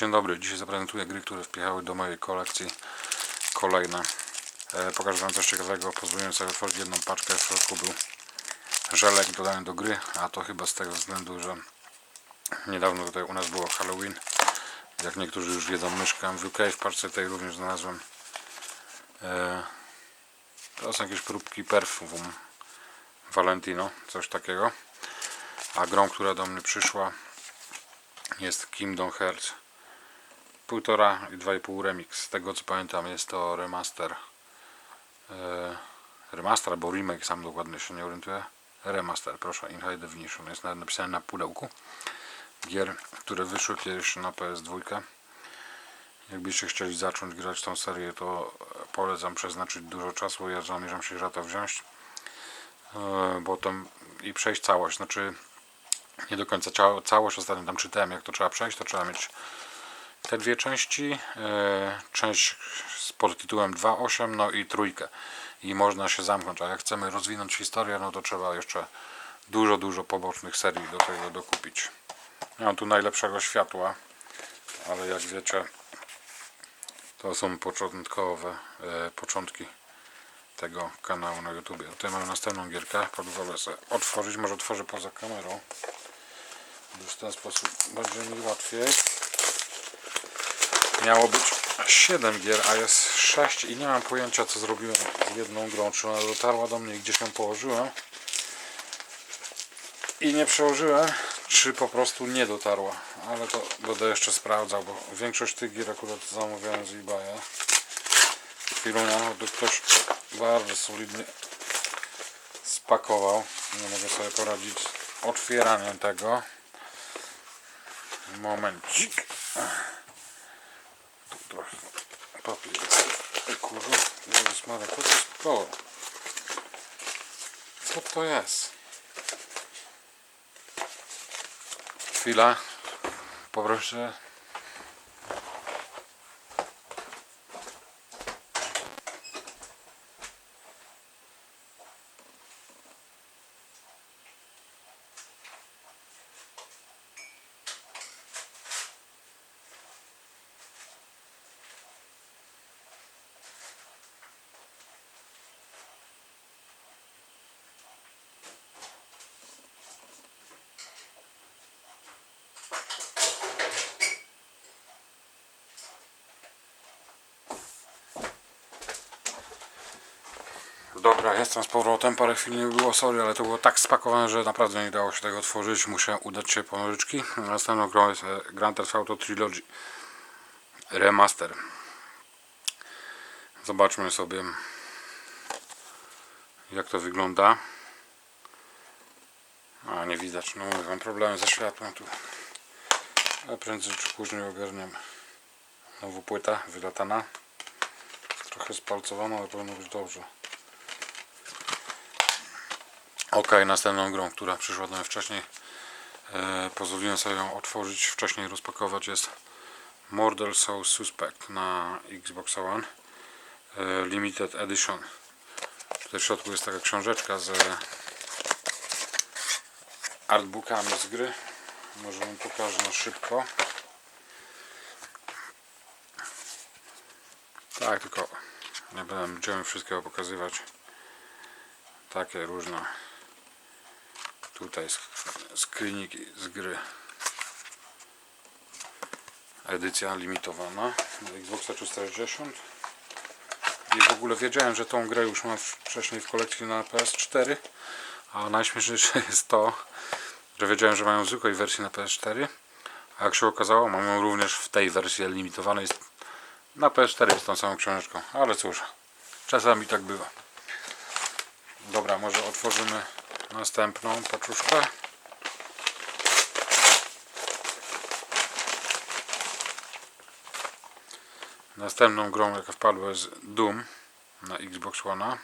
Dzień dobry, dzisiaj zaprezentuję gry, które wpiechały do mojej kolekcji. Kolejne. E, pokażę Wam coś ciekawego. Pozwoliłem sobie otworzyć jedną paczkę. W środku był żelek dodany do gry, a to chyba z tego względu, że niedawno tutaj u nas było Halloween. Jak niektórzy już wiedzą, mieszkam w UK. W paczce tej również znalazłem. E, to są jakieś próbki perfum Valentino, coś takiego. A grą, która do mnie przyszła jest Kingdom Hearts 1,5 i 2,5 remix. Z tego co pamiętam jest to remaster. E, remaster albo remake, sam dokładnie się nie orientuję. Remaster, proszę, in high definition. Jest nawet napisane na pudełku. Gier, które wyszły kiedyś na PS2. Jakbyście chcieli zacząć grać tą serię, to polecam przeznaczyć dużo czasu. Ja zamierzam się za to wziąć. E, bo tam i przejść całość. Znaczy, nie do końca całość. Ostatnio tam czytałem, jak to trzeba przejść. To trzeba mieć te dwie części. E, część z podtytułem 2.8, no i trójkę. I można się zamknąć. A jak chcemy rozwinąć historię, no to trzeba jeszcze dużo, dużo pobocznych serii do tego dokupić. Nie mam tu najlepszego światła, ale jak wiecie, to są początkowe e, początki tego kanału na YouTube. Tutaj mamy następną gierkę. Pozwolę sobie otworzyć. Może otworzę poza kamerą. W ten sposób będzie mi łatwiej. Miało być 7 gier, a jest 6 i nie mam pojęcia co zrobiłem z jedną grą. Czy ona dotarła do mnie gdzieś ją położyłem i nie przełożyłem, czy po prostu nie dotarła. Ale to będę jeszcze sprawdzał, bo większość tych gier akurat zamawiałem z eBaya. Chwilunia, to ktoś bardzo solidnie spakował. Nie mogę sobie poradzić z otwieraniem tego. Momencik. Jezus Maria, co to jest to? Co to jest? Chwila. Poproszę. Dobra, jestem z powrotem. Parę chwil nie było, sorry, ale to było tak spakowane, że naprawdę nie dało się tego otworzyć. Muszę udać się po nożyczki. Następną grą jest e, Grand Theft Auto Trilogy Remaster. Zobaczmy sobie jak to wygląda. A, nie widać, no mówię, mam problemy ze światłem tu. Ale prędzej czy później ogarniemy. Znowu płyta wylatana. Trochę spalcowana, ale powinno być dobrze. Ok, następną grą, która przyszła do mnie wcześniej, e, pozwoliłem sobie ją otworzyć, wcześniej rozpakować, jest Murder Soul Suspect na Xbox One e, Limited Edition. Tutaj w środku jest taka książeczka z artbookami z gry. Może wam pokażę na szybko. Tak, tylko nie będę wszystkiego pokazywać. Takie różne tutaj skrzyniki z gry. Edycja limitowana. Na Xboxa 360 i w ogóle wiedziałem, że tą grę już mam wcześniej w kolekcji na PS4 a najśmieszniejsze jest to że wiedziałem, że mają zwykłej wersji na PS4 a jak się okazało mam ją również w tej wersji limitowanej. Na PS4 z tą samą książeczką ale cóż, czasami tak bywa. Dobra, może otworzymy następną paczuszkę. Następną grą, jaka wpadła jest Doom na Xbox One.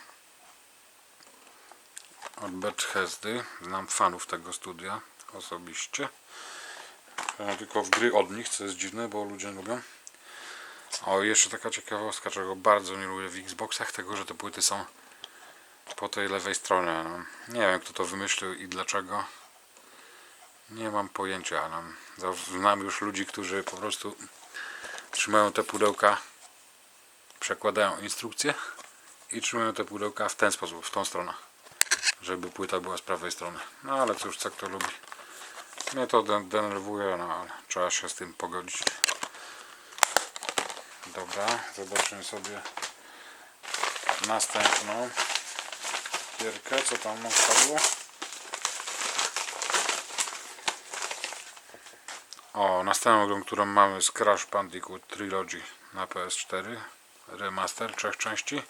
Od Bethesdy. Znam fanów tego studia osobiście. Ja tylko w gry od nich, co jest dziwne, bo ludzie lubią. O, jeszcze taka ciekawostka, czego bardzo nie lubię w Xboxach, tego, że te płyty są po tej lewej stronie. No. Nie wiem kto to wymyślił i dlaczego. Nie mam pojęcia. No. Znam już ludzi, którzy po prostu trzymają te pudełka, przekładają instrukcje i trzymają te pudełka w ten sposób, w tą stronę, żeby płyta była z prawej strony. No ale cóż, co kto lubi. Mnie to de- denerwuje, no ale trzeba się z tym pogodzić. Dobra, zobaczmy sobie następną gierkę, co tam nam. O, następną grą, którą mamy jest Crash Bandicoot Trilogy na PS4 remaster trzech części.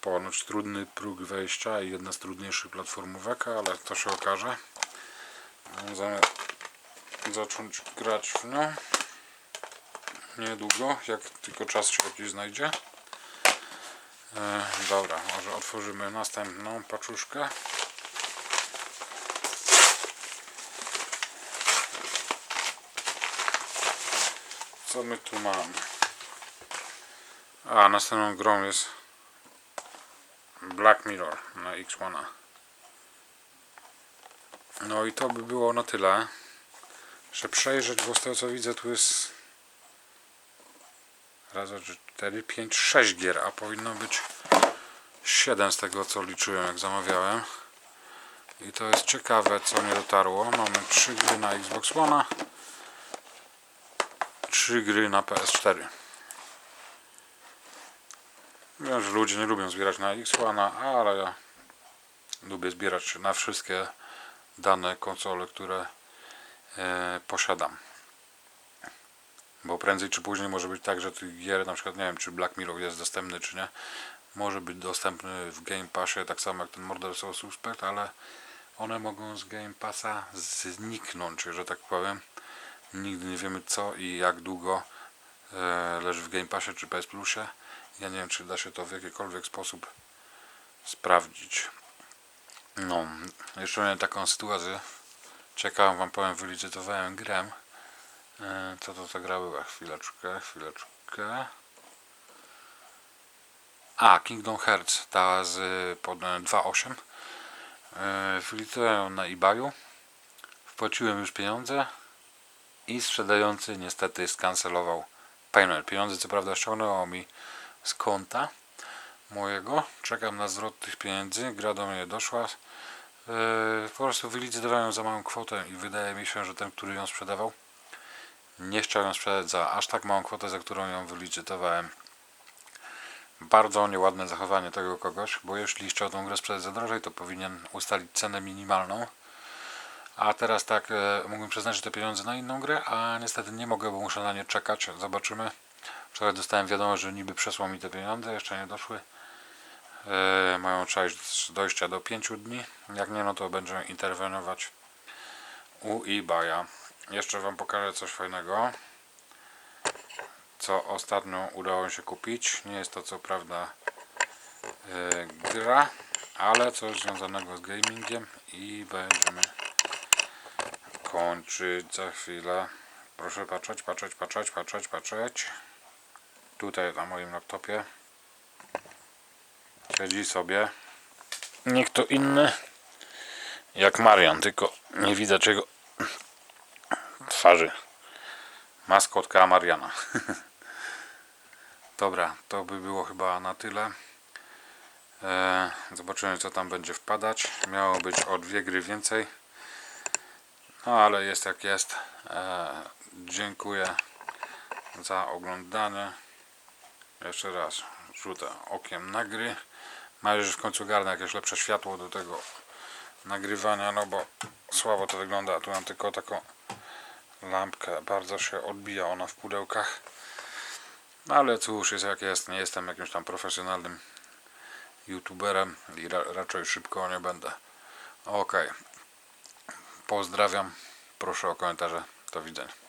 Ponoć trudny próg wejścia i jedna z trudniejszych platformówek, ale to się okaże. Możemy zacząć grać w nią niedługo, jak tylko czas się jakiś znajdzie dobra, może otworzymy następną paczuszkę Co my tu mamy? A, następną grą jest Black Mirror na X1. No i to by było na tyle. Jeszcze przejrzeć, bo z tego co widzę tu jest raz, dwa, trzy, cztery, pięć, sześć gier, a powinno być 7 z tego co liczyłem jak zamawiałem. I to jest ciekawe co nie dotarło. Mamy trzy gry na Xbox One trzy gry na PS4. Wiem, że ludzie nie lubią zbierać na X1, ale ja lubię zbierać na wszystkie dane konsole, które e, posiadam. Bo prędzej czy później może być tak, że tych gier, na przykład nie wiem, czy Black Mirror jest dostępny, czy nie, może być dostępny w Game Passie, tak samo jak ten Murder Soul Suspect, ale one mogą z Game Passa zniknąć, że tak powiem. Nigdy nie wiemy co i jak długo e, leży w Game Passie czy PS Plusie. Ja nie wiem, czy da się to w jakikolwiek sposób sprawdzić. No, jeszcze miałem taką sytuację. Ciekawą wam powiem, wylicytowałem grę. E, co to za gra była? Chwileczkę, chwileczkę. A, Kingdom Hearts, ta z pod 2.8. E, ją na eBayu. Wpłaciłem już pieniądze i sprzedający niestety skancelował payment. Pieniądze co prawda ściągnęło mi z konta mojego. Czekam na zwrot tych pieniędzy. Gra do mnie doszła. Yy, po prostu wylicytowałem za małą kwotę i wydaje mi się, że ten, który ją sprzedawał nie chciał ją sprzedać za aż tak małą kwotę, za którą ją wylicytowałem. Bardzo nieładne zachowanie tego kogoś, bo jeśli chciał tą grę sprzedać za drożej, to powinien ustalić cenę minimalną a teraz tak, e, mógłbym przeznaczyć te pieniądze na inną grę, a niestety nie mogę, bo muszę na nie czekać. Zobaczymy. Wczoraj dostałem wiadomość, że niby przesłał mi te pieniądze, jeszcze nie doszły. E, mają czas dojścia do 5 dni. Jak nie, no to będziemy interweniować u eBaya. Jeszcze Wam pokażę coś fajnego, co ostatnio udało się kupić. Nie jest to co prawda e, gra, ale coś związanego z gamingiem i będziemy kończyć za chwilę. Proszę patrzeć, patrzeć, patrzeć, patrzeć, patrzeć. Tutaj na moim laptopie siedzi sobie nie kto inny jak Marian, tylko nie widać jego twarzy. Maskotka Mariana. Dobra, to by było chyba na tyle. E, zobaczymy co tam będzie wpadać. Miało być o dwie gry więcej. No ale jest jak jest. E, dziękuję za oglądanie. Jeszcze raz rzucę okiem na gry. Mam nadzieję, że w końcu garnę jakieś lepsze światło do tego nagrywania, no bo słabo to wygląda. Tu mam tylko taką lampkę. Bardzo się odbija ona w pudełkach. No ale cóż, jest jak jest. Nie jestem jakimś tam profesjonalnym youtuberem i ra raczej szybko nie będę. Okej. Pozdrawiam. Proszę o komentarze. Do widzenia.